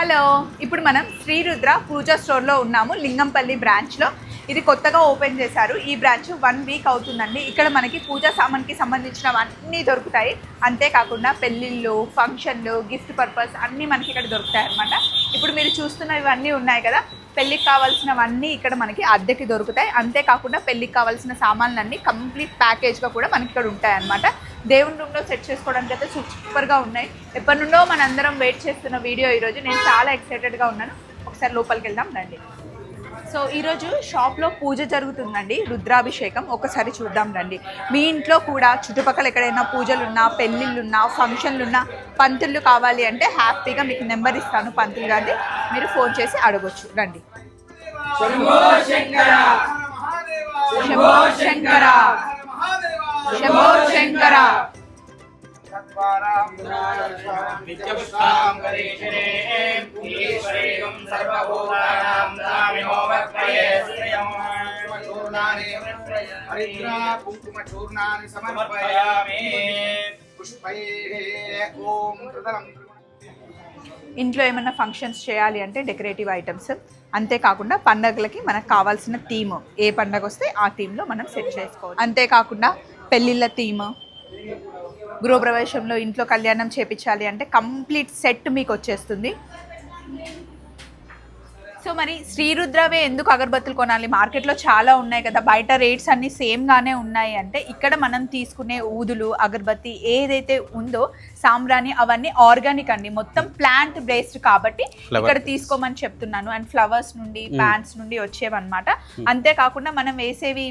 Hello. ఇప్పుడు మనం శ్రీరుద్ర పూజా స్టోర్లో ఉన్నాము లింగంపల్లి బ్రాంచ్లో ఇది కొత్తగా ఓపెన్ చేశారు. ఈ బ్రాంచ్ వన్ వీక్ అవుతుందండి. ఇక్కడ మనకి పూజా సామాన్కి సంబంధించినవన్నీ దొరుకుతాయి. అంతేకాకుండా పెళ్ళిళ్ళు ఫంక్షన్లు గిఫ్ట్ పర్పస్ అన్నీ మనకి ఇక్కడ దొరుకుతాయి అనమాట ఇప్పుడు మీరు చూస్తున్న ఇవన్నీ ఉన్నాయి కదా. పెళ్ళికి కావాల్సినవన్నీ ఇక్కడ మనకి అద్దెకి దొరుకుతాయి. అంతేకాకుండా పెళ్ళికి కావాల్సిన సామాన్లన్నీ కంప్లీట్ ప్యాకేజ్గా కూడా మనకి ఇక్కడ ఉంటాయి అనమాట దేవుని రూమ్లో సెట్ చేసుకోవడానికి అయితే సూపర్గా ఉన్నాయి. ఎప్పటి నుండో మనందరం వెయిట్ చేస్తున్న వీడియో ఈరోజు నేను చాలా ఎక్సైటెడ్గా ఉన్నాను. ఒకసారి లోపలికి వెళ్దాం రండి. సో ఈరోజు షాప్లో పూజ జరుగుతుందండి. రుద్రాభిషేకం. ఒకసారి చూద్దాం రండి. మీ ఇంట్లో కూడా చుట్టుపక్కల ఎక్కడైనా పూజలున్నా పెళ్ళిళ్ళున్నా ఫంక్షన్లున్నా పంతులు కావాలి అంటే హ్యాపీగా మీకు నెంబర్ ఇస్తాను పంతులు గారిది. మీరు ఫోన్ చేసి అడగొచ్చు. రండి. శంకర! హరిద్రా సమర్పయామి ఓం ప్రదలం ఇంట్లో ఏమైనా ఫంక్షన్స్ చేయాలి అంటే డెకరేటివ్ ఐటమ్స్ అంతేకాకుండా పండగలకి మనకు కావాల్సిన థీమ్. ఏ పండగ వస్తే ఆ థీమ్లో మనం సెట్ చేసుకోవాలి అంతేకాకుండా పెళ్ళిళ్ళ థీమ్ గృహప్రవేశంలో ఇంట్లో కళ్యాణం చేపించాలి అంటే కంప్లీట్ సెట్ మీకు వచ్చేస్తుంది. సో మరి శ్రీరుద్రవే ఎందుకు అగరబత్తులు కొనాలి? మార్కెట్లో చాలా ఉన్నాయి కదా బయట రేట్స్ అన్నీ సేమ్గానే ఉన్నాయి అంటే ఇక్కడ మనం తీసుకునే ఊదులు అగరబత్తి ఏదైతే ఉందో సాంబ్రాణి అవన్నీ ఆర్గానిక్ అండి. మొత్తం ప్లాంట్ బేస్డ్ కాబట్టి ఇక్కడ. తీసుకోమని చెప్తున్నాను. అండ్ ఫ్లవర్స్ నుండి. ప్లాంట్స్ నుండి వచ్చేవన్నమాట. అంతేకాకుండా మనం వేసేవి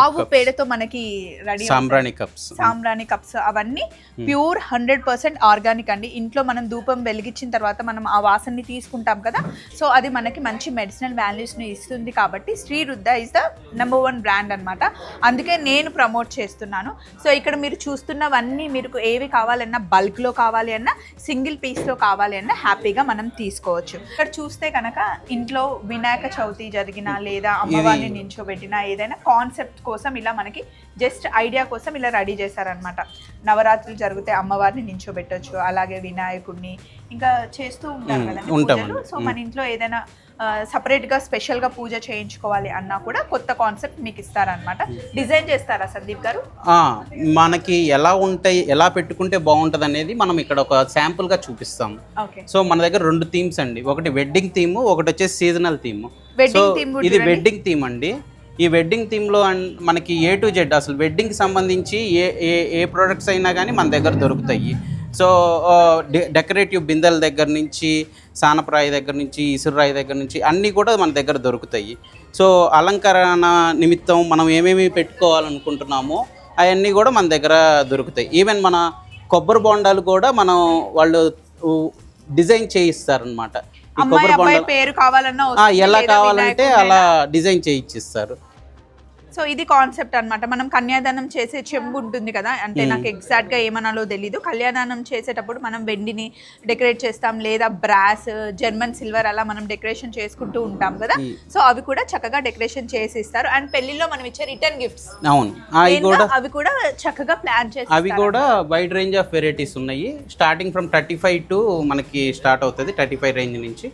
ఆవు. పేడతో మనకి రెడీ సాంబ్రాణి కప్స్. సాంబ్రాణి కప్స్ అవన్నీ ప్యూర్ హండ్రెడ్ పర్సెంట్ ఆర్గానిక్ అండి. ఇంట్లో మనం ధూపం వెలిగించిన తర్వాత మనం ఆ వాసనని తీసుకుంటాం కదా సో అది మనకి మంచి మెడిసినల్ వాల్యూస్ని ఇస్తుంది కాబట్టి Srirudra is the number one brand అనమాట అందుకే నేను ప్రమోట్ చేస్తున్నాను. సో ఇక్కడ మీరు చూస్తున్నవన్నీ మీకు ఏవి కావాలన్నా బల్క్లో కావాలి అన్నా సింగిల్ పీస్లో కావాలి అన్నా హ్యాపీగా మనం తీసుకోవచ్చు. ఇక్కడ చూస్తే కనుక ఇంట్లో వినాయక చవితి జరిగిన లేదా అమ్మవారిని నించోబెట్టిన ఏదైనా కాన్సెప్ట్ కోసం ఇలా మనకి జస్ట్ ఐడియా కోసం ఇలా రెడీ చేశారనమాట నవరాత్రులు జరిగితే అమ్మవారిని నించోబెట్టొచ్చు అలాగే వినాయకుడిని ఇంకా చేస్తూ ఉంటారు. పూజలు. సో మన ఇంట్లో ఏదైనా సపరేట్గా స్పెషల్గా పూజ చేయించుకోవాలి అన్నా కూడా కొత్త కాన్సెప్ట్ మీకు ఇస్తారనమాట డిజైన్ చేస్తారా సందీప్ గారు? మనకి ఎలా ఉంటాయి ఎలా పెట్టుకుంటే బాగుంటుంది అనేది మనం ఇక్కడ ఒక శాంపుల్గా చూపిస్తాం. ఓకే. సో మన దగ్గర రెండు థీమ్స్ అండి. ఒకటి వెడ్డింగ్ థీమ్ ఒకటి వచ్చేసి సీజనల్ థీమ్ సో ఇది. వెడ్డింగ్ థీమ్ అండి. ఈ వెడ్డింగ్ థీమ్లో మనకి ఏ టు జెడ్ అసలు వెడ్డింగ్కి సంబంధించి ఏ ఏ ఏ ప్రోడక్ట్స్ అయినా కానీ మన దగ్గర దొరుకుతాయి. సో డెకరేటివ్ బిందెల దగ్గర నుంచి సానప్రాయి దగ్గర నుంచి ఇసురాయి దగ్గర నుంచి అన్నీ కూడా మన దగ్గర దొరుకుతాయి. సో అలంకరణ నిమిత్తం మనం ఏమేమి పెట్టుకోవాలనుకుంటున్నామో అవన్నీ కూడా మన దగ్గర దొరుకుతాయి. ఈవెన్ మన కొబ్బరి బొండాలు కూడా మనం వాళ్ళు డిజైన్ చేయిస్తారనమాట అమ్మాయి అబ్బాయి పేరు కావాలన్నా ఎలా కావాలంటే. అలా డిజైన్ చేయించిస్తారు సో ఇది కాన్సెప్ట్ అన్నమాట. మనం కన్యాదానం చేసే చెంబు ఉంటుంది కదా అంటే నాకు ఎగ్జాక్ట్గా ఏమనాలో తెలీదు. కళ్యాణానం చేసేటప్పుడు మనం వెండిని డెకరేట్ చేస్తాం లేదా బ్రాస్ జర్మన్ సిల్వర్ అలా మనం డెకరేషన్ చేసుకుంటూ ఉంటాం కదా. సో అవి కూడా చక్కగా డెకరేషన్ చేసి ఇస్తారు అండ్ పెళ్ళిలో మనం ఇచ్చే రిటర్న్ గిఫ్ట్స్ అవును. అవి కూడా అవి కూడా చక్కగా ప్లాన్ చేసి అవి కూడా వైడ్ రేంజ్ ఆఫ్ వెరైటీస్ ఉన్నాయి. Starting from thirty five to మనకి స్టార్ట్ అవుతుంది థర్టీ ఫైవ్ రేంజ్ నుంచి.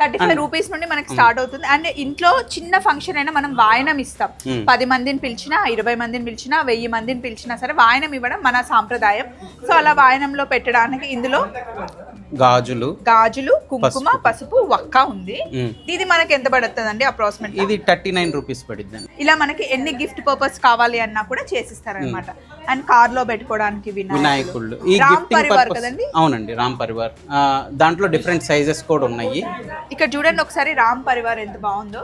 థర్టీ ఫైవ్ రూపీస్ నుండి మనకి స్టార్ట్ అవుతుంది. అండ్ ఇంట్లో చిన్న ఫంక్షన్ అయినా మనం వాయనం ఇస్తాం. పది మందిని పిలిచినా ఇరవై మందిని పిలిచినా వెయ్యి మందిని పిలిచినా సరే వాయనం ఇవ్వడం మన సాంప్రదాయం. సో అలా వాయనంలో పెట్టడానికి ఇందులో గాజులు గాజులు కుంకుమ పసుపు వక్క ఉంది. ఇది మనకి ఎంత పడుతుంది అండి అప్రాక్సిమేట్ ఇది థర్టీ నైన్ రూపీస్ పడిద్ది ఇలా మనకి ఎన్ని గిఫ్ట్ పర్పస్ కావాలి అన్నా కూడా చేసిస్తారనమాట అండ్ కార్లో పెట్టుకోవడానికి వినాయకుడు వినాయకుళ్ళు. ఈ రామ్ గిఫ్టింగ్ కదండి? అవునండి రామ్ పరివార్. దాంట్లో డిఫరెంట్ సైజెస్ కూడా ఉన్నాయి. ఇక్కడ చూడండి ఒకసారి రామ్ పరివార్ ఎంత బాగుందో.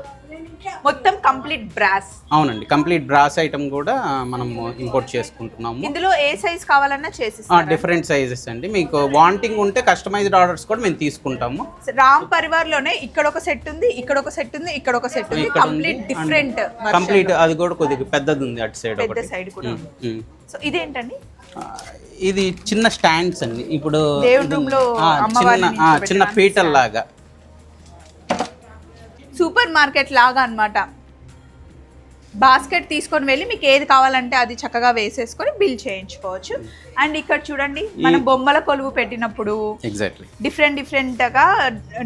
మొత్తం కంప్లీట్ బ్రాస్. అవునండి కంప్లీట్ బ్రాస్ ఐటమ్ కూడా మనం ఇంపోర్ట్ చేసుకుంటున్నాము. ఇందులో ఏ సైజ్ కావాలన్నా చేసిస్తారు? డిఫరెంట్ సైజెస్ అండి. మీకు వాంటింగ్ ఉంటే కస్టమైజ్డ్ ఆర్డర్స్ కూడా మేము తీసుకుంటాము. రామ్ పరివార్లోనే ఇక్కడ ఒక సెట్ ఉంది ఇక్కడ ఒక సెట్ ఉంది ఇక్కడ ఒక సెట్ ఉంది. కంప్లీట్ డిఫరెంట్ కంప్లీట్ అది కూడా కొద్దిగా పెద్దది ఉంది అటు సైడ్ పెద్ద సైడ్ కూడా. సో ఇదేంటండి? ఇది చిన్న స్టాండ్స్ అండి. ఇప్పుడు చిన్న చిన్న నిల్చోబెట్టడానికి పీటల్ లాగా సూపర్ మార్కెట్ లాగా అనమాట బాస్కెట్ తీసుకొని వెళ్ళి మీకు ఏది కావాలంటే అది చక్కగా వేసేసుకొని బిల్ చేయించుకోవచ్చు. అండ్ ఇక్కడ చూడండి మనం బొమ్మల కొలువు పెట్టినప్పుడు ఎగ్జాక్ట్లీ డిఫరెంట్ డిఫరెంట్గా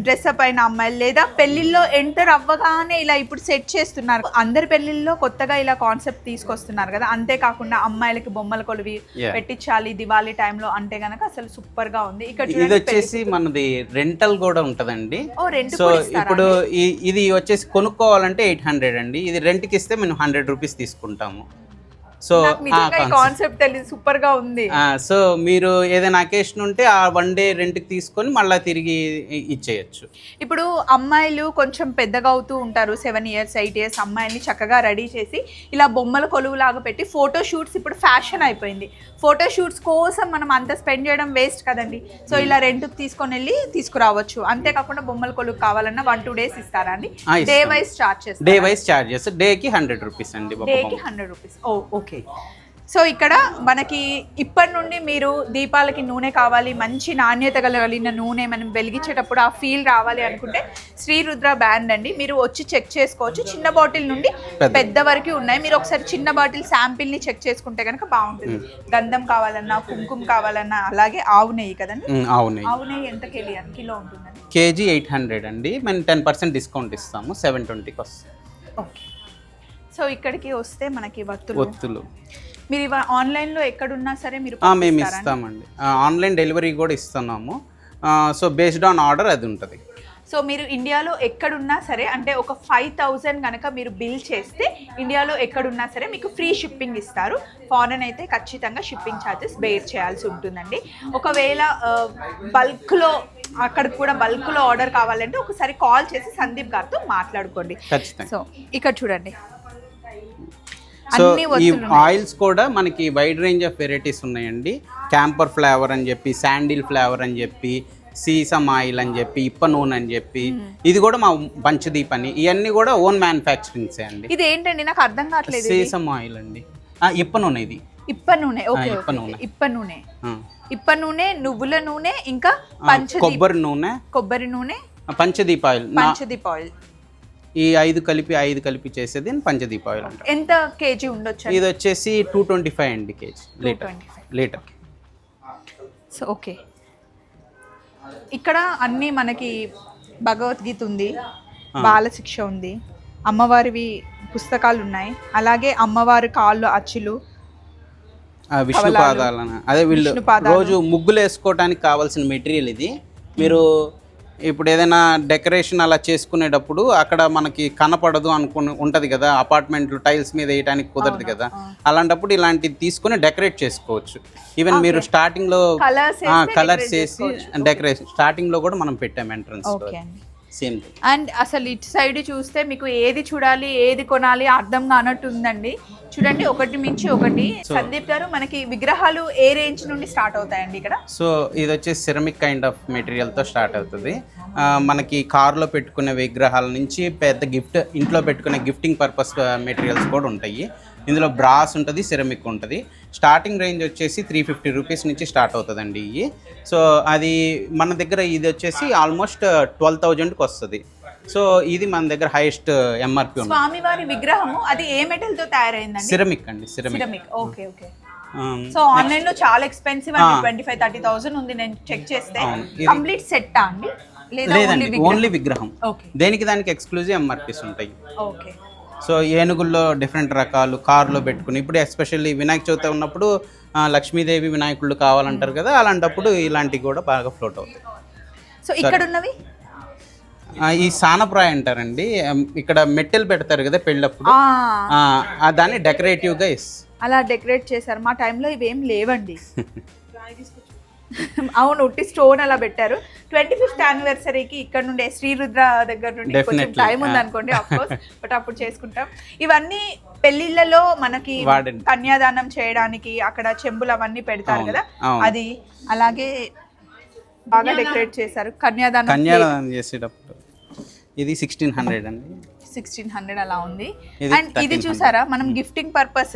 డ్రెస్ అప్ అయిన అమ్మాయిలు లేదా పెళ్ళిళ్ళలో ఎంటర్ అవ్వగానే ఇలా ఇప్పుడు సెట్ చేస్తున్నారు. అందరి పెళ్ళిళ్ళలో కొత్తగా ఇలా కాన్సెప్ట్ తీసుకొస్తున్నారు కదా. అంతేకాకుండా అమ్మాయిలకి బొమ్మల కొలువి. పెట్టించాలి దివాళీ టైంలో అంటే గనక అసలు సూపర్గా ఉంది. ఇక్కడ ఇది వచ్చేసి మనది రెంటల్ కూడా ఉంటదండి. సో ఇప్పుడు ఇది వచ్చేసి కొనుక్కోవాలంటే ఎయిట్ హండ్రెడ్ అండి. ఇది రెంట్కి ఇస్తే మేము హండ్రెడ్ రూపీస్ తీసుకుంటాము. సో కాన్సెప్ట్ తెలియదు సూపర్గా ఉంది సో మీరు ఏదైనా అకేషన్ ఉంటే ఆ వన్ డే రెంట్కి తీసుకొని మళ్ళీ తిరిగి ఇచ్చేయచ్చు. ఇప్పుడు అమ్మాయిలు కొంచెం పెద్దగా అవుతూ ఉంటారు సెవెన్ ఇయర్స్ ఎయిట్ ఇయర్స్ అమ్మాయిల్ని చక్కగా రెడీ చేసి ఇలా బొమ్మల కొలువు లాగా పెట్టి ఫోటో షూట్స్ ఇప్పుడు ఫ్యాషన్ అయిపోయింది. ఫోటో షూట్స్ కోసం మనం అంత స్పెండ్ చేయడం వేస్ట్ కదండి. సో ఇలా రెంట్కి తీసుకొని వెళ్ళి తీసుకురావచ్చు. అంతేకాకుండా బొమ్మల కొలువు కావాలన్నా వన్ టూ డేస్ ఇస్తారా అండి. Day wise charge day wise charges డేకి హండ్రెడ్ రూపీస్ అండి డేకి. Hundred rupees. ఓ ఓకే. సో ఇక్కడ మనకి ఇప్పటి నుండి మీరు దీపాలకి నూనె కావాలి మంచి నాణ్యత కలిగిన నూనె మనం వెలిగించేటప్పుడు ఆ ఫీల్ రావాలి అనుకుంటే శ్రీరుద్ర బ్యాండ్ అండి. మీరు వచ్చి చెక్ చేసుకోవచ్చు. చిన్న బాటిల్ నుండి పెద్ద. వరకు ఉన్నాయి. మీరు ఒకసారి చిన్న బాటిల్ శాంపిల్ని చెక్ చేసుకుంటే కనుక బాగుంటుంది. గంధం కావాలన్నా కుంకుమ కావాలన్నా అలాగే ఆవు నెయ్యి కదండి? ఉమ్, అవునాయి ఆవు నెయ్యి ఎంత కిలో కిలో ఉంటుందండి? కేజీ ఎయిట్ హండ్రెడ్ అండి. మేము టెన్ పర్సెంట్ డిస్కౌంట్ ఇస్తాము. సెవెన్ ట్వంటీకి వస్తుంది. ఓకే. సో ఇక్కడికి వస్తే మనకి వత్తులు. ఒత్తులు మీరు ఇవ ఆన్లైన్లో ఎక్కడున్నా సరే మీరు మేము? ఇస్తామండి. ఆన్లైన్ డెలివరీ కూడా ఇస్తున్నాము. సో బేస్డ్ ఆన్ ఆర్డర్ అది ఉంటుంది. సో మీరు ఇండియాలో ఎక్కడున్నా సరే అంటే ఒక ఫైవ్ థౌజండ్ కనుక మీరు బిల్ చేస్తే ఇండియాలో ఎక్కడున్నా సరే మీకు ఫ్రీ షిప్పింగ్ ఇస్తారు. ఫారెన్ అయితే ఖచ్చితంగా షిప్పింగ్ ఛార్జెస్ బేర్ చేయాల్సి ఉంటుందండి. ఒకవేళ బల్క్లో అక్కడికి కూడా బల్క్లో ఆర్డర్ కావాలంటే ఒకసారి కాల్ చేసి సందీప్ గారితో మాట్లాడుకోండి. సో ఇక్కడ చూడండి. సో ఈ. ఆయిల్స్ కూడా మనకి వైడ్ రేంజ్ ఆఫ్ వెరైటీస్ ఉన్నాయండి. క్యాంపర్ ఫ్లేవర్ అని చెప్పి శాండిల్ ఫ్లేవర్ అని చెప్పి సీసమ్ ఆయిల్ అని చెప్పి ఇప్ప నూనె అని చెప్పి ఇది కూడా మా పంచదీప్ అని. ఇవన్నీ కూడా ఓన్ మ్యానుఫ్యాక్చరింగ్సే అండి. ఇది ఏంటండి? నాకు అర్థం కావట్లేదు. సీసమ్ ఆయిల్ అండి. ఇప్ప నూనె ఇది. ఇప్ప నూనె. ఓకే ఇప్ప నూనె. ఇప్ప నూనె. ఇప్ప నూనె నువ్వుల నూనె ఇంకా కొబ్బరి నూనె. కొబ్బరి నూనె పంచదీప్ ఆయిల్. పంచదీప్ ఆయిల్. ఈ ఐదు కలిపి ఐదు కలిపి చేసేది పంచదీప్ ఆయిల్ అంటారు ఎంత కేజీ ఉండొచ్చు ఇది వచ్చేసి టూ ట్వంటీ ఫైవ్ అండి KG litre. 225. Litre so okay. ఇక్కడ అన్నీ మనకి భగవద్గీత ఉంది బాలశిక్ష ఉంది అమ్మవారివి పుస్తకాలు ఉన్నాయి అలాగే అమ్మవారి కాళ్ళు అచ్చులు విష్ణు. పాదాలన అదే వీళ్ళు. రోజు ముగ్గులు వేసుకోవడానికి కావాల్సిన మెటీరియల్ ఇది. మీరు ఇప్పుడు ఏదైనా డెకరేషన్ అలా చేసుకునేటప్పుడు అక్కడ మనకి కనపడదు అనుకుని ఉంటది కదా అపార్ట్మెంట్లు టైల్స్ మీద వేయడానికి కుదరదు కదా. అలాంటప్పుడు ఇలాంటివి తీసుకొని డెకరేట్ చేసుకోవచ్చు. ఈవెన్ మీరు స్టార్టింగ్లో Colours వేస్తే కలర్స్ వేసి. డెకరేషన్ స్టార్టింగ్లో కూడా మనం పెట్టాం ఎంట్రన్స్ సేమ్ అండ్ అసలు ఇటు సైడ్ చూస్తే మీకు ఏది చూడాలి ఏది కొనాలి అర్థం కానట్టు ఉందండి. చూడండి ఒకటి మించి ఒకటి. సందీప్ గారు మనకి విగ్రహాలు ఏ రేంజ్ నుండి స్టార్ట్ అవుతాయండి ఇక్కడ? సో ఇది వచ్చేసి సిరమిక్ కైండ్ ఆఫ్ మెటీరియల్తో స్టార్ట్ అవుతుంది. మనకి కార్లో పెట్టుకునే విగ్రహాల నుంచి పెద్ద గిఫ్ట్ ఇంట్లో పెట్టుకునే గిఫ్టింగ్ పర్పస్ మెటీరియల్స్ కూడా ఉంటాయి. ఇందులో బ్రాస్ ఉంటుంది సిరమిక్ ఉంటుంది. స్టార్టింగ్ రేంజ్ వచ్చేసి త్రీ ఫిఫ్టీ రూపీస్ నుంచి స్టార్ట్ అవుతుందండి ఇవి సో అది మన దగ్గర ఇది వచ్చేసి ఆల్మోస్ట్ ట్వెల్వ్ థౌజండ్కి వస్తుంది. సో ఇది మన దగ్గర హైయెస్ట్ ఎంఆర్పి ఉంది. స్వామివారి విగ్రహము అది ఏ మెటల్తో తయారైందండి? సిరమిక్ అండి ceramic. Ceramic. Okay okay. So ఆన్లైన్లో చాలా ఎక్స్పెన్సివ్ అండి. ట్వంటీ ఫైవ్ థర్టీ థౌసండ్ ఉంది. నేను చెక్ చేస్తే కంప్లీట్ అండి? లేదా లేదండి ఓన్లీ విగ్రహం? దేనికి దానికి ఎక్స్క్లూజివ్ ఎంఆర్పీస్ ఉంటాయి. ఓకే. సో ఏనుగుల్లో డిఫరెంట్ రకాలు కార్లో పెట్టుకుని ఇప్పుడు ఎస్పెషల్లీ వినాయక చవితి ఉన్నప్పుడు లక్ష్మీదేవి వినాయకుళ్ళు కావాలంటారు కదా అలాంటప్పుడు ఇలాంటివి కూడా బాగా ఫ్లోట్ అవుతాయి. సో ఇక్కడ ఉన్నవి ఈ సానప్రాయ్ అంటారండి ఇక్కడ మెట్టెలు పెడతారు కదా పెళ్ళప్పుడు. దాన్ని డెకరేటివ్గా ఇస్. అలా డెకరేట్ చేశారు. మా టైంలో ఇవేం లేవండి. అవును ఉట్టి స్టోన్ అలా పెట్టారు ట్వంటీ ఫిఫ్త్ యానివర్సరీకి ఇక్కడ నుండి శ్రీరుద్ర దగ్గర నుండి కొంచెం. టైం ఉంది అనుకోండి కోర్స్ బట్ అప్పుడు చేసుకుంటాం ఇవన్నీ పెళ్ళిళ్ళలో మనకి. కన్యాదానం చేయడానికి అక్కడ చెంబులు అవన్నీ పెడతారు కదా. అది అలాగే బాగా డెకరేట్ చేశారు కన్యాదానం కన్యాదానం చేసేటప్పుడు ఇది సిక్స్టీన్ హండ్రెడ్ అండి సిక్స్టీన్ హండ్రెడ్ అలా ఉంది అండ్ ఇది 1300. చూసారా మనం గిఫ్టింగ్ పర్పస్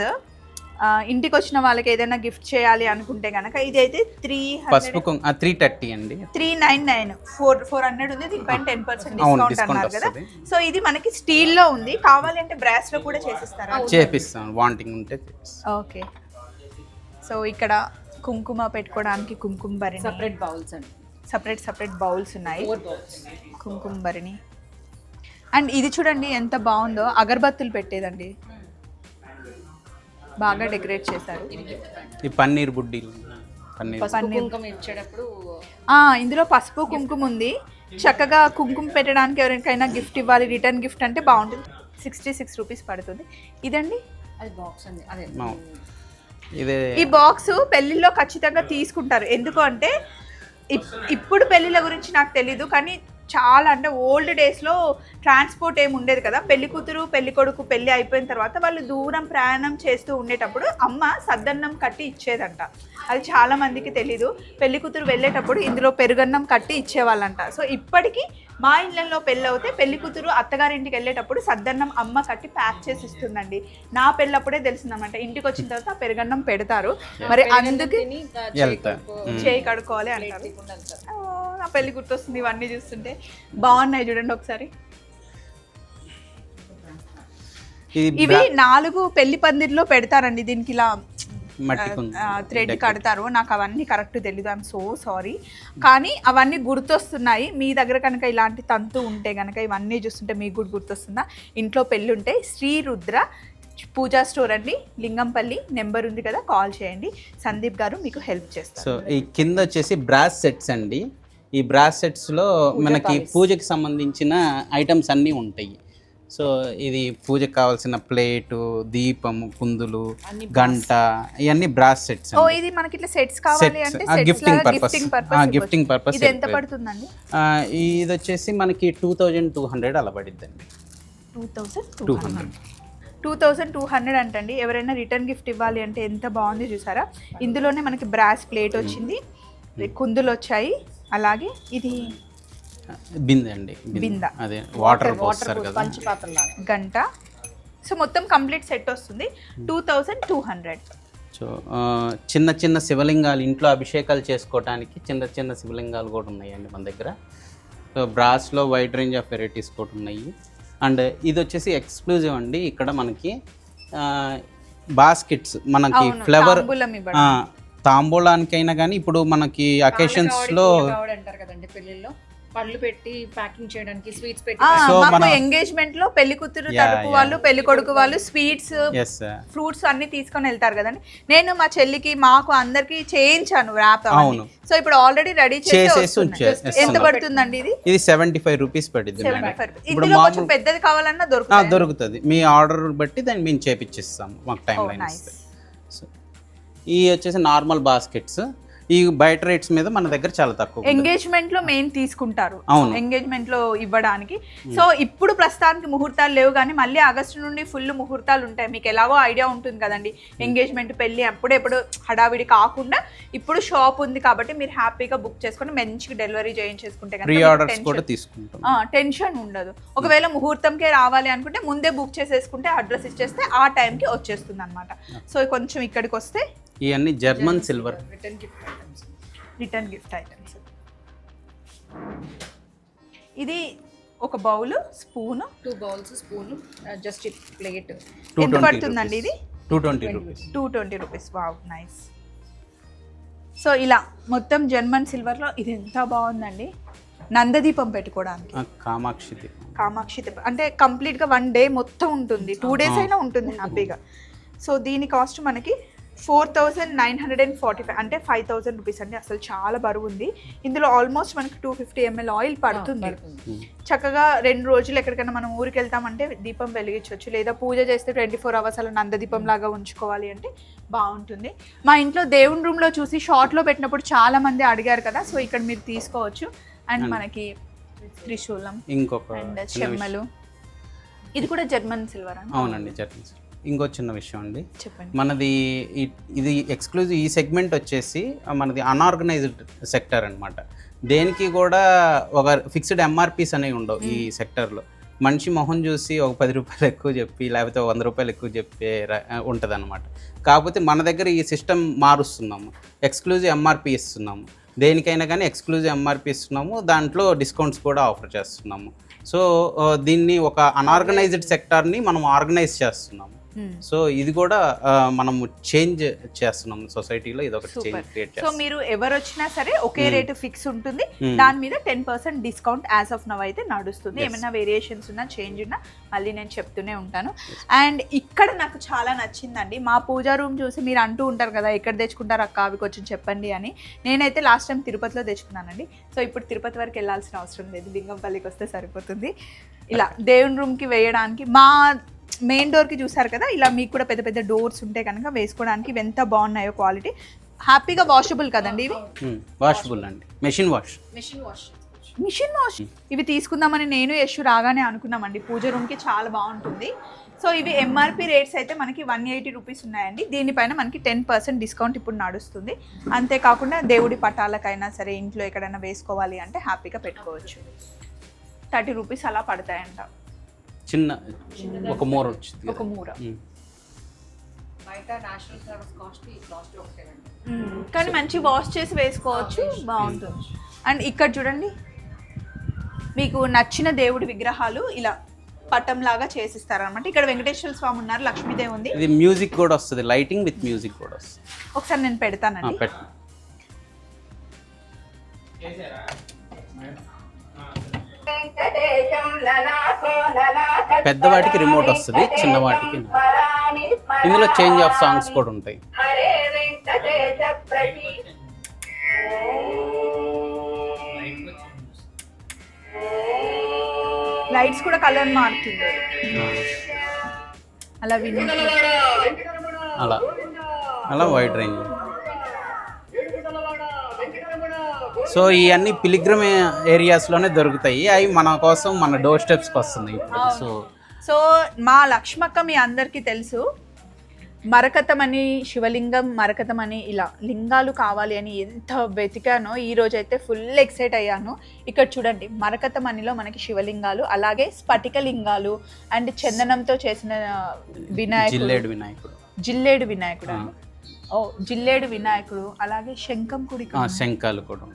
ఇంటికి వచ్చిన వాళ్ళకి ఏదైనా గిఫ్ట్ చేయాలి అనుకుంటే కనుక ఇది అయితే త్రీ పసుపు కుంకుమ త్రీ థర్టీ అండి. Three nine nine four four hundred ఉంది దీనిపైన టెన్ పర్సెంట్ డిస్కౌంట్ అన్నారు కదా. సో ఇది మనకి స్టీల్లో ఉంది. కావాలి అంటే బ్రాస్లో కూడా చేసిస్తారా? చేపిస్తాం. వాంటింగ్ ఉంటే. ఓకే. సో ఇక్కడ కుంకుమ పెట్టుకోవడానికి కుంకుమ భరిణి సపరేట్ బౌల్స్ అండి. సపరేట్ సపరేట్ బౌల్స్ ఉన్నాయి. కుంకుమ భరిణి అండ్ ఇది చూడండి ఎంత బాగుందో. అగరబత్తులు పెట్టేదండి. బాగా డెకరేట్ చేశారు. ఈ పన్నీర్ బుడ్డీలు. పన్నీర్. పసుపు కుంకుమ ఇచ్చేటప్పుడు ఆ, ఇందులో పసుపు కుంకుమ ఉంది. చక్కగా కుంకుమ పెట్టడానికి ఎవరికైనా గిఫ్ట్ ఇవ్వాలి రిటర్న్ గిఫ్ట్ అంటే బాగుంటుంది. సిక్స్టీ సిక్స్ రూపీస్ పడుతుంది. ఇదండి. అది బాక్స్ అండి. అదే. ఈ బాక్స్ పెళ్ళిలో ఖచ్చితంగా తీసుకుంటారు. ఎందుకు అంటే ఇప్- ఇప్పుడు పెళ్ళిళ్ళ గురించి నాకు తెలీదు కానీ చాలా అంటే ఓల్డ్ డేస్లో ట్రాన్స్పోర్ట్ ఏమి ఉండేది కదా. పెళ్ళి కూతురు పెళ్ళి కొడుకు పెళ్ళి అయిపోయిన తర్వాత వాళ్ళు దూరం ప్రయాణం చేస్తూ ఉండేటప్పుడు అమ్మ సద్దన్నం కట్టి ఇచ్చేదంట. అది చాలా మందికి తెలీదు. పెళ్ళి కూతురు వెళ్ళేటప్పుడు ఇందులో పెరుగన్నం కట్టి ఇచ్చేవాళ్ళంట. సో ఇప్పటికీ మా ఇళ్ళల్లో పెళ్ళి అవుతే పెళ్ళి కూతురు అత్తగారింటికి వెళ్ళేటప్పుడు సద్దన్నం అమ్మ కట్టి ప్యాక్ చేసి ఇస్తుందండి. నా పెళ్ళప్పుడే తెలిసిందన్నమాట ఇంటికి వచ్చిన తర్వాత ఆ పెరుగన్నం పెడతారు. మరి అందుకే. చేయి కడుక్కోవాలి అంటారు. నా పెళ్ళి గుర్తొస్తుంది ఇవన్నీ చూస్తుంటే. బాగున్నాయి చూడండి ఒకసారి. ఇవి నాలుగు పెళ్ళి పందిరిలో పెడతారండి దీనికి ఇలా థ్రెడ్ కడతారు. నాకు అవన్నీ కరెక్ట్ తెలీదు. ఐఎమ్ సో సారీ కానీ అవన్నీ గుర్తొస్తున్నాయి. మీ దగ్గర కనుక ఇలాంటి తంతు ఉంటే కనుక ఇవన్నీ చూస్తుంటే మీకు కూడా గుర్తొస్తుందా? ఇంట్లో పెళ్ళి ఉంటే శ్రీ రుద్ర పూజా స్టోర్ అండి. లింగంపల్లి నెంబర్ ఉంది కదా కాల్ చేయండి. సందీప్ గారు మీకు హెల్ప్ చేస్తారు. సో ఈ కింద వచ్చేసి బ్రాస్ సెట్స్ అండి. ఈ బ్రాస్ సెట్స్లో మనకి పూజకి సంబంధించిన ఐటమ్స్ అన్నీ ఉంటాయి. సో ఇది పూజకి కావాల్సిన ప్లేటు దీపము కుందులు గంట ఇవన్నీ బ్రాస్ సెట్స్ ఓ ఇది మనకి ఇట్లా సెట్స్ కావాలి. అంటే purpose. gifting ఇవ్వచ్చు. purpose ఇది ఎంత. పడుతుందండి? ఇది వచ్చేసి మనకి టూ థౌజండ్ టూ హండ్రెడ్ అలా పడిద్దండి two thousand two hundred. Two thousand two hundred అంటండి. ఎవరైనా రిటర్న్ గిఫ్ట్ ఇవ్వాలి అంటే ఎంత బాగుంది చూసారా? ఇందులోనే మనకి బ్రాస్ ప్లేట్ వచ్చింది. కుందులు వచ్చాయి. అలాగే ఇది బిందె అండి బిందె. అదే వాటర్ వాటర్ గంట. సో మొత్తం కంప్లీట్ సెట్ వస్తుంది. Two thousand two hundred. So చిన్న చిన్న శివలింగాలు ఇంట్లో అభిషేకాలు చేసుకోవడానికి చిన్న చిన్న శివలింగాలు కూడా ఉన్నాయండి మన దగ్గర. సో బ్రాస్లో వైడ్ రేంజ్ ఆఫ్ వెరైటీస్ కూడా ఉన్నాయి. అండ్ ఇది వచ్చేసి ఎక్స్క్లూజివ్ అండి. ఇక్కడ మనకి బాస్కెట్స్ మనకి ఫ్లవర్. తాంబూలానికైనా కానీ ఇప్పుడు మనకి అకేషన్స్లో అంటారు కదండి పెళ్ళిళ్ళలో పళ్ళు పెట్టి ప్యాకింగ్ చేయడానికి స్వీట్స్ పెట్టి మాకు మన- ఎంగేజ్మెంట్లో పెళ్ళి కూతురు తరపు. వాళ్ళు పెళ్ళి కొడుకు వాళ్ళు స్వీట్స్ ఫ్రూట్స్ అన్ని తీసుకొని వెళ్తారు కదండి. నేను మా చెల్లికి మాకు అందరికి చేయించాను ర్యాప్ అవును. సో ఇప్పుడు ఆల్రెడీ రెడీ చేసేసి ఎంత. పడుతుందండి ఇది? ఇది సెవెంటీ ఫైవ్ రూపీస్ ఫైవ్ ఇప్పుడు ఇందులో కొంచెం పెద్దది కావాలన్నా దొరుకుతుంది దొరుకుతుంది. మీ ఆర్డర్ బట్టి దాన్ని మేము చేపిచ్చిస్తాం. మాకు టైం Oh, లైన్. ఇస్తే. సో ఈ వచ్చేసి నార్మల్ బాస్కెట్స్. ఈ బయట రేట్స్ మీద మన దగ్గర చాలా తక్కువ. ఎంగేజ్మెంట్లో మెయిన్ తీసుకుంటారు. అవును. ఎంగేజ్మెంట్లో ఇవ్వడానికి. సో ఇప్పుడు ప్రస్తుతానికి ముహూర్తాలు లేవు కానీ మళ్ళీ ఆగస్టు నుండి ఫుల్ ముహూర్తాలు ఉంటాయి. మీకు ఎలాగో ఐడియా ఉంటుంది కదండి. ఎంగేజ్మెంట్ పెళ్ళి అప్పుడెప్పుడు హడావిడి కాకుండా ఇప్పుడు షాప్ ఉంది కాబట్టి మీరు హ్యాపీగా బుక్ చేసుకొని మంచిగా డెలివరీ చేయించేసుకుంటే ప్రీ ఆర్డర్స్ కూడా తీసుకుంటాం. టెన్షన్ ఉండదు. ఒకవేళ ముహూర్తంకే రావాలి అనుకుంటే ముందే బుక్ చేసేసుకుంటే అడ్రస్ ఇచ్చేస్తే ఆ టైంకి వచ్చేస్తుంది అనమాట సో కొంచెం ఇక్కడికి వస్తే ఇవన్నీ German silver return gift items return gift items ఇది ఒక bowl spoon. Two bowls spoon just plate ఎంత పడుతుందండి ఇది? Two twenty rupees two twenty rupees wow nice so ఇలా మొత్తం జర్మన్ సిల్వర్లో ఇది ఎంత బాగుందండి? నందదీపం పెట్టుకోవడానికి. కామాక్షి. కామాక్షి అంటే కంప్లీట్గా వన్ డే మొత్తం ఉంటుంది. టూ డేస్ అయినా ఉంటుంది హ్యాపీగా. సో దీని కాస్ట్ మనకి four thousand nine hundred and forty five అంటే ఫైవ్ థౌసండ్ రూపీస్ అండి. అసలు చాలా బరువు ఉంది. ఇందులో ఆల్మోస్ట్ మనకి టూ ఫిఫ్టీ ఎంఎల్ ఆయిల్ పడుతుంది. చక్కగా రెండు రోజులు ఎక్కడికైనా మనం ఊరికి వెళ్తామంటే దీపం వెలిగించవచ్చు లేదా పూజ చేస్తే ట్వంటీ ఫోర్ అవర్స్ అలా నందదీపం లాగా ఉంచుకోవాలి అంటే బాగుంటుంది. మా ఇంట్లో దేవుని రూమ్లో చూసి షార్ట్లో పెట్టినప్పుడు చాలా మంది అడిగారు కదా సో ఇక్కడ మీరు తీసుకోవచ్చు. అండ్ మనకి త్రిశూలం ఇంకొక. చెమ్మలు. ఇది కూడా జర్మన్ సిల్వర్? అవునండి జర్మన్ సిల్వర్. ఇంకో చిన్న విషయం అండి. చెప్పండి. మనది ఇది ఎక్స్క్లూజివ్ ఈ సెగ్మెంట్ వచ్చేసి మనది అన్ఆర్గనైజ్డ్ సెక్టర్ అన్నమాట. దేనికి కూడా ఒక ఫిక్స్డ్ ఎంఆర్పీస్ అనేవి ఉండవు ఈ సెక్టర్లో మనిషి మొహం చూసి ఒక పది రూపాయలు ఎక్కువ చెప్పి లేకపోతే వంద రూపాయలు ఎక్కువ చెప్పే ఉంటుంది అనమాట కాకపోతే మన దగ్గర ఈ సిస్టమ్ మారుస్తున్నాము. ఎక్స్క్లూజివ్ ఎంఆర్పి ఇస్తున్నాము. దేనికైనా కానీ ఎక్స్క్లూజివ్ ఎంఆర్పి ఇస్తున్నాము. దాంట్లో డిస్కౌంట్స్ కూడా ఆఫర్ చేస్తున్నాము. సో దీన్ని ఒక అన్ఆర్గనైజ్డ్ సెక్టార్ని మనం ఆర్గనైజ్ చేస్తున్నాము. సో ఇది కూడా ఆ, మనము చేంజ్ చేస్తున్నాం సొసైటీలో ఇది ఒక చేంజ్ క్రియేట్ సో మీరు ఎవరు వచ్చినా సరే ఒకే Hmm. రేటు ఫిక్స్ ఉంటుంది. Hmm. దాని మీద ten percent discount as of now అయితే నడుస్తుంది. ఏమైనా వేరియేషన్స్ ఉన్నా చేంజ్ ఉన్నా మళ్ళీ నేను చెప్తూనే ఉంటాను. అండ్ ఇక్కడ నాకు చాలా నచ్చిందండి. మా పూజా రూమ్ చూసి మీరు అంటూ ఉంటారు కదా ఎక్కడ తెచ్చుకుంటారు అక్క అవి కొంచెం చెప్పండి అని. నేనైతే లాస్ట్ టైం తిరుపతిలో తెచ్చుకున్నానండి. సో ఇప్పుడు తిరుపతి వరకు వెళ్ళాల్సిన అవసరం లేదు. లింగంపల్లికి వస్తే సరిపోతుంది. ఇలా దేవుని రూమ్కి వేయడానికి మా మెయిన్ డోర్కి చూసారు కదా ఇలా మీకు కూడా పెద్ద పెద్ద డోర్స్ ఉంటే కనుక వేసుకోవడానికి ఇవి ఎంత బాగున్నాయో క్వాలిటీ హ్యాపీగా వాషబుల్ కదండి ఇవి? వాషబుల్ అండి. Machine wash machine wash machine wash ఇవి తీసుకుందామని నేను యశు రాగానే అనుకున్నామండి. పూజ రూమ్కి చాలా బాగుంటుంది. సో ఇవి ఎంఆర్పి రేట్స్ అయితే మనకి వన్ ఎయిటీ రూపీస్ ఉన్నాయండి. దీనిపైన మనకి టెన్ పర్సెంట్ డిస్కౌంట్ ఇప్పుడు నడుస్తుంది. అంతేకాకుండా దేవుడి పటాలకైనా సరే ఇంట్లో ఎక్కడైనా వేసుకోవాలి అంటే హ్యాపీగా పెట్టుకోవచ్చు. థర్టీ రూపీస్ అలా పడతాయంట. చిన్న ఒక మోర్ వచ్చింది ఒక మూర. కానీ మంచి వాష్ చేసి వేసుకోవచ్చు బాగుంటుంది. అండ్ ఇక్కడ చూడండి మీకు నచ్చిన దేవుడి విగ్రహాలు ఇలా పట్టం లాగా చేసిస్తారు అనమాట ఇక్కడ వెంకటేశ్వర స్వామి ఉన్నారు లక్ష్మీదేవి ఉంది. ఇది మ్యూజిక్ కూడా వస్తుంది లైటింగ్ విత్ మ్యూజిక్ కూడా వస్తుంది. ఒకసారి నేను పెడతానండి. పెట్టు. పెద్దవాటికి రిమోట్ వస్తుంది చిన్న వాటికి ఇందులో చేంజ్ ఆఫ్ సాంగ్స్ కూడా ఉంటాయి. లైట్స్ కూడా కలర్ మారుతుంది. అలా విని. అలా. అలా వైడ్ రేంజ్ సో ఇవన్నీ పిలిగ్రమ్ ఏరియాస్లోనే దొరుకుతాయి. అవి మన కోసం మన డోర్ స్టెప్స్కి వస్తుంది ఇప్పుడు. సో సో మా లక్ష్మక్క మీ అందరికీ తెలుసు మరకతం అని శివలింగం మరకతం అని ఇలా లింగాలు కావాలి అని ఎంత వెతికానో ఈ రోజు అయితే ఫుల్ ఎక్సైట్ అయ్యాను. ఇక్కడ చూడండి మరకతం అనిలో మనకి శివలింగాలు అలాగే స్ఫటిక లింగాలు అండ్ చందనంతో చేసిన వినాయకుడు. జిల్లేడు వినాయకుడు. జిల్లేడు వినాయకుడు. అండి ఓ జిల్లేడు వినాయకుడు అలాగే శంఖం కూడా. శంఖాలు కూడా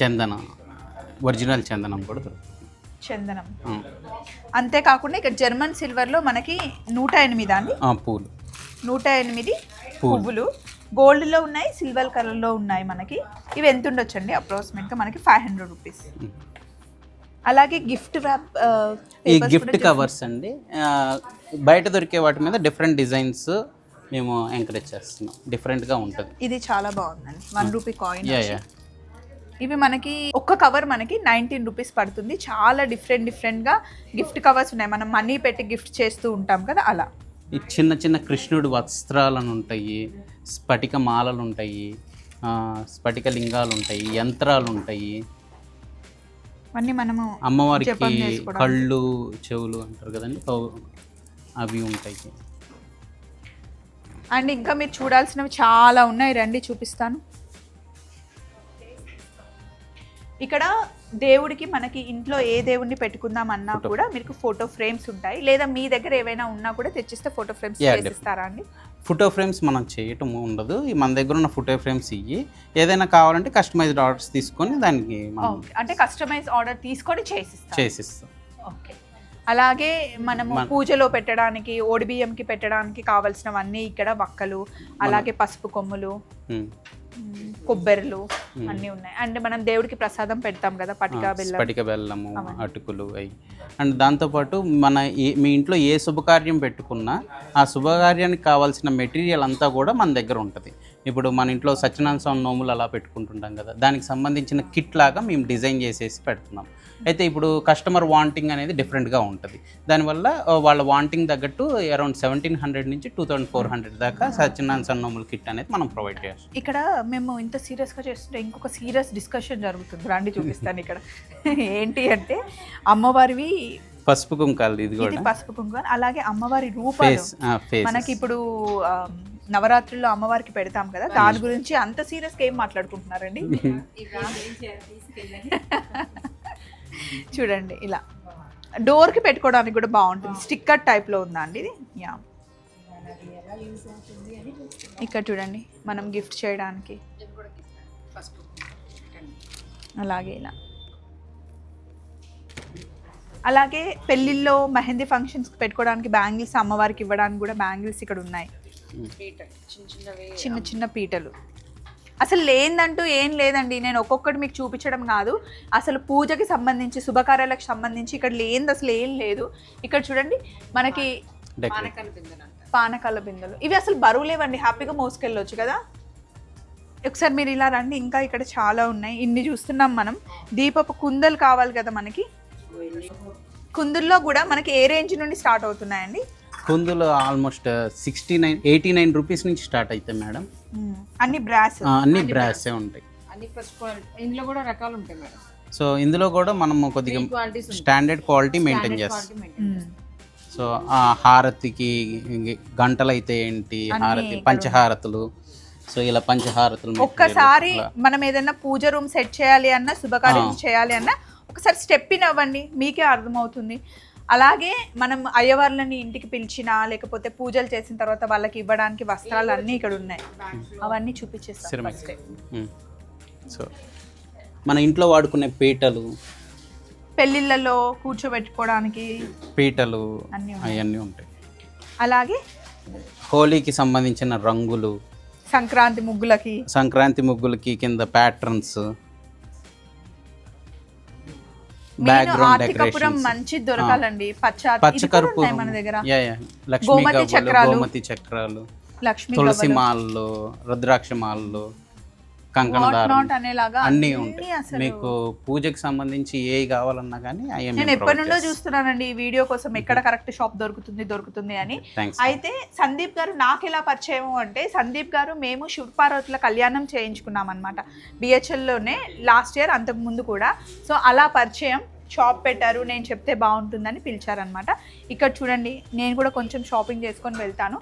చందన. ఒరిజినల్ చందనం. కూడా దొరుకుతుంది చందనం అంతేకాకుండా ఇక్కడ జర్మన్ సిల్వర్లో మనకి నూట ఎనిమిది అండి? పూలు. నూట ఎనిమిది. పువ్వులు. గోల్డ్లో ఉన్నాయి సిల్వర్ కలర్లో ఉన్నాయి మనకి. ఇవి ఎంత ఉండొచ్చండి? అప్రాక్సిమేట్గా మనకి ఫైవ్ హండ్రెడ్ రూపీస్. అలాగే గిఫ్ట్ ర్యాప్ ఈ గిఫ్ట్ కవర్స్ అండి. బయట దొరికే వాటి మీద డిఫరెంట్ డిజైన్స్ మేము ఎంకరేజ్ చేస్తున్నాం. డిఫరెంట్గా ఉంటుంది. ఇది చాలా బాగుందండి. వన్ రూపీ కాయిన్ ఇవి మనకి ఒక్క కవర్ మనకి నైన్టీన్ రూపీస్ పడుతుంది. చాలా డిఫరెంట్ డిఫరెంట్గా గిఫ్ట్ కవర్స్ ఉన్నాయి. మనం మనీ పెట్టి గిఫ్ట్ చేస్తూ ఉంటాం కదా అలా. ఈ చిన్న చిన్న కృష్ణుడి వస్త్రాలను ఉంటాయి స్ఫటిక మాలలు ఉంటాయి స్ఫటిక లింగాలు ఉంటాయి యంత్రాలు ఉంటాయి అన్నీ మనము అమ్మవారికి. కళ్ళు చెవులు అంటారు కదండి అవి ఉంటాయి. అండ్ ఇంకా మీరు చూడాల్సినవి చాలా ఉన్నాయి. రండి చూపిస్తాను. ఇక్కడ దేవుడికి మనకి ఇంట్లో ఏ దేవుడిని పెట్టుకుందాం అన్నా. కూడా మీకు ఫోటో ఫ్రేమ్స్ ఉంటాయి. లేదా మీ దగ్గర ఏవైనా ఉన్నా కూడా తెచ్చిస్తే ఫోటో ఫ్రేమ్స్ చేసిస్తారా అండి? ఫోటో ఫ్రేమ్స్ మనం చేయటం ఉండదు. మన దగ్గర ఉన్న ఫోటో ఫ్రేమ్స్ ఇవి ఏదైనా కావాలంటే కస్టమైజ్డ్ ఆర్డర్స్ తీసుకొని దానికి అంటే కస్టమైజ్ ఆర్డర్ తీసుకొని చేసిస్తాం చేసిస్తాం. ఓకే అలాగే మనము మన- పూజలో పెట్టడానికి ఓడి బియ్యంకి పెట్టడానికి కావాల్సినవన్నీ ఇక్కడ వక్కలు అలాగే పసుపు కొమ్ములు. మ్, కొబ్బరిలు. అన్నీ ఉన్నాయి. అండ్ మనం దేవుడికి ప్రసాదం పెడతాం కదా పటికా బెల్లం. స్ఫటిక బెల్లము. అటుకులు అవి అండ్ దాంతోపాటు మన మీ ఇంట్లో ఏ శుభకార్యం పెట్టుకున్నా ఆ శుభకార్యానికి కావాల్సిన మెటీరియల్ అంతా కూడా మన దగ్గర ఉంటుంది. ఇప్పుడు మన ఇంట్లో సత్యనారాయణ స్వామి నోములు అలా పెట్టుకుంటుంటాం కదా దానికి సంబంధించిన కిట్ లాగా మేము డిజైన్ చేసేసి పెడుతున్నాం. అయితే ఇప్పుడు కస్టమర్ వాంటింగ్ అనేది డిఫరెంట్గా ఉంటుంది. దానివల్ల వాళ్ళ వాంటింగ్ తగ్గట్టు అరౌండ్ సెవెంటీన్ హండ్రెడ్ నుంచి టూ థౌసండ్ ఫోర్ హండ్రెడ్ దాకా సత్యనారాయణ స్వామి నోముల కిట్ అనేది మనం ప్రొవైడ్ చేస్తాం ఇక్కడ మేము ఇంత సీరియస్గా చేస్తుంటే ఇంకొక సీరియస్ డిస్కషన్ జరుగుతుంది. రండి చూపిస్తాను ఇక్కడ. ఏంటి అంటే అమ్మవారివి పసుపు కుంకాలు ఇది ఇది కూడా. పసుపు కుంకుమ అలాగే అమ్మవారి రూపాలు. మనకి ఇప్పుడు నవరాత్రుల్లో అమ్మవారికి పెడతాం కదా దాని గురించి అంత సీరియస్గా ఏం మాట్లాడుకుంటున్నారండి చూడండి ఇలా. డోర్కి పెట్టుకోవడానికి కూడా బాగుంటుంది. స్టిక్కర్ టైప్లో ఉందా అండి ఇది? యా. ఇక్కడ చూడండి మనం గిఫ్ట్ చేయడానికి. అలాగే ఇలా. అలాగే పెళ్ళిళ్ళలో మెహందీ ఫంక్షన్స్కి పెట్టుకోవడానికి బ్యాంగిల్స్ అమ్మవారికి ఇవ్వడానికి కూడా బ్యాంగిల్స్ ఇక్కడ ఉన్నాయి. చిన్న చిన్న పీటలు. అసలు లేదంటూ ఏం లేదండి. నేను ఒక్కొక్కటి మీకు చూపించడం కాదు. అసలు పూజకి సంబంధించి శుభకార్యాలకు సంబంధించి ఇక్కడ లేనిది అసలు ఏం లేదు. ఇక్కడ చూడండి మనకి పానకాల బిందెలు అంటారు. పానకాల బిందెలు. ఇవి అసలు బరువు లేవండి. హ్యాపీగా మోసుకెళ్ళొచ్చు కదా. ఒకసారి మీరు ఇలా రండి. ఇంకా ఇక్కడ చాలా ఉన్నాయి. ఇన్ని చూస్తున్నాం మనం. దీపపు కుందలు కావాలి కదా మనకి. కుందుల్లో కూడా మనకి ఏ రేంజ్ నుండి స్టార్ట్ అవుతున్నాయండి? కుందులు almost sixty nine eighty nine rupees నుంచి స్టార్ట్ అవుతాయి మేడం. అన్ని బ్రాస్. అన్ని బ్రాసే ఉంటాయి. అన్ని ఫస్ట్ క్వాలిటీ ఇందులో కూడా రకాలు ఉంటాయి మేడం. సో ఇందులో కూడా మనము కొద్దిగా స్టాండర్డ్ క్వాలిటీ మెయింటైన్ చేస్తాం. సో ఆ హారతికి గంటలు అయితే ఏంటి? హారతి పంచహారతులు. సో ఇలా పంచహారతులు ఒక్కసారి. మనం ఏదైనా పూజ రూమ్ సెట్ చేయాలి అన్నా శుభకార్యం. చేయాలి అన్నా ఒకసారి స్టెప్ ఇన్ అవ్వండి మీకే అర్థమవుతుంది. అలాగే మనం అయ్యవార్లని ఇంటికి పిలిచినా లేకపోతే పూజలు చేసిన తర్వాత వాళ్ళకి ఇవ్వడానికి వస్త్రాలు అన్నీ ఇక్కడ ఉన్నాయి. అవన్నీ చూపించేస్తాం సో మన ఇంట్లో వాడుకునే పీటలు పెళ్ళిళ్ళలో కూర్చోబెట్టుకోవడానికి పీటలు. అవన్నీ ఉంటాయి. అలాగే హోలీకి సంబంధించిన రంగులు సంక్రాంతి ముగ్గులకి సంక్రాంతి ముగ్గులకి కింద ప్యాటర్న్స్ బ్యాక్గ్రౌండ్ ఆర్తికపురం డెకరేషన్స్ మంచి దొరకాలండి. పచ్చ పచ్చ కర్పూరం. మన దగ్గర. లక్ష్మీ చక్రాలు. గోమతి చక్రాలు. లక్ష్మీ తులసి. మాలలు రుద్రాక్ష మాలలు కంకణ What దారం not అనేలాగా అన్నీ ఉంటాయి. మీకు పూజకి సంబంధించి ఏ కావాలన్నా కానీ నేను ఎప్పటి నుండో చూస్తున్నానండి ఈ వీడియో కోసం ఎక్కడ కరెక్ట్ షాప్ దొరుకుతుంది దొరుకుతుంది అని. అయితే సందీప్ గారు నాకు ఎలా పరిచయం అంటే సందీప్ గారు మేము శివపార్వతుల కళ్యాణం చేయించుకున్నాం అనమాట బిహెచ్ఎల్లోనే లాస్ట్ ఇయర్ అంతకు ముందు కూడా. సో అలా పరిచయం షాప్ పెట్టారు నేను చెప్తే బాగుంటుందని పిలిచారనమాట. ఇక్కడ చూడండి నేను కూడా కొంచెం షాపింగ్ చేసుకొని వెళ్తాను.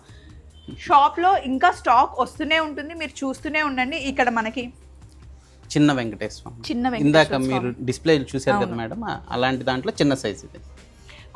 షాప్లో ఇంకా స్టాక్ వస్తూనే ఉంటుంది మీరు చూస్తూనే ఉండండి. ఇక్కడ మనకి చిన్న వెంకటేశ్వర చిన్న ఇందాక మీరు డిస్ప్లే చూశారు కదా మేడం అలాంటి దాంట్లో చిన్న సైజ్ ఇది.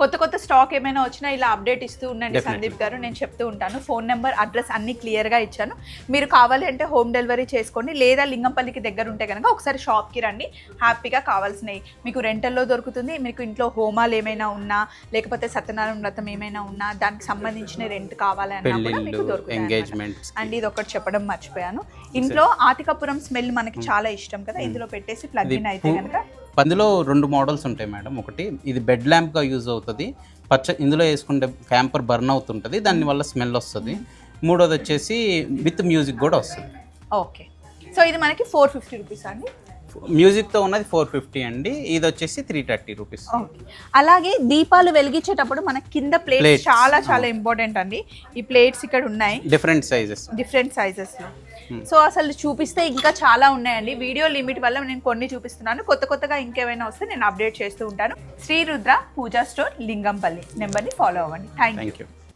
కొత్త కొత్త స్టాక్ ఏమైనా వచ్చినా ఇలా అప్డేట్ ఇస్తూ ఉండండి. సందీప్ గారు. నేను చెప్తూ ఉంటాను. ఫోన్ నెంబర్ అడ్రస్ అన్ని క్లియర్గా ఇచ్చాను. మీరు కావాలి అంటే హోమ్ డెలివరీ చేసుకోండి. లేదా లింగంపల్లికి దగ్గర ఉంటే కనుక ఒకసారి షాప్కి రండి. హ్యాపీగా కావాల్సినవి. మీకు రెంటల్లో దొరుకుతుంది. మీకు ఇంట్లో హోమాలు ఏమైనా ఉన్నా లేకపోతే సత్యనారాయణ వ్రతం ఏమైనా ఉన్నా దానికి సంబంధించిన రెంట్ కావాలి అన్నా కూడా మీకు ఎంగేజ్మెంట్స్ అండ్ ఇది ఒకటి చెప్పడం మర్చిపోయాను. ఇంట్లో ఆతికపురం స్మెల్ మనకి చాలా ఇష్టం కదా. ఇందులో పెట్టేసి ప్లగ్ ఇన్ అయితే కనుక అందులో రెండు మోడల్స్ ఉంటాయి మేడం. ఒకటి ఇది బెడ్ ల్యాంప్గా యూజ్ అవుతుంది. పచ్చ ఇందులో వేసుకుంటే క్యాంపర్ బర్న్ అవుతుంటుంది. దానివల్ల స్మెల్ వస్తుంది. మూడోది వచ్చేసి విత్ మ్యూజిక్ కూడా వస్తుంది. ఓకే. సో ఇది మనకి ఫోర్ ఫిఫ్టీ రూపీస్ అండి? మ్యూజిక్తో ఉన్నది ఫోర్ ఫిఫ్టీ అండి. ఇది వచ్చేసి త్రీ థర్టీ రూపీస్ అలాగే దీపాలు వెలిగించేటప్పుడు మన కింద Plates. చాలా చాలా ఇంపార్టెంట్ అండి. ఈ ప్లేట్స్ ఇక్కడ ఉన్నాయి. డిఫరెంట్ సైజెస్ డిఫరెంట్ సైజెస్లో సో అసలు చూపిస్తే ఇంకా చాలా ఉన్నాయండి. వీడియో లిమిట్ వల్ల నేను కొన్ని చూపిస్తున్నాను. కొత్త కొత్తగా ఇంకేమైనా వస్తే నేను అప్డేట్ చేస్తూ ఉంటాను. శ్రీరుద్ర పూజా స్టోర్ లింగంపల్లి. నెంబర్ని ఫాలో అవ్వండి. Thank you thank you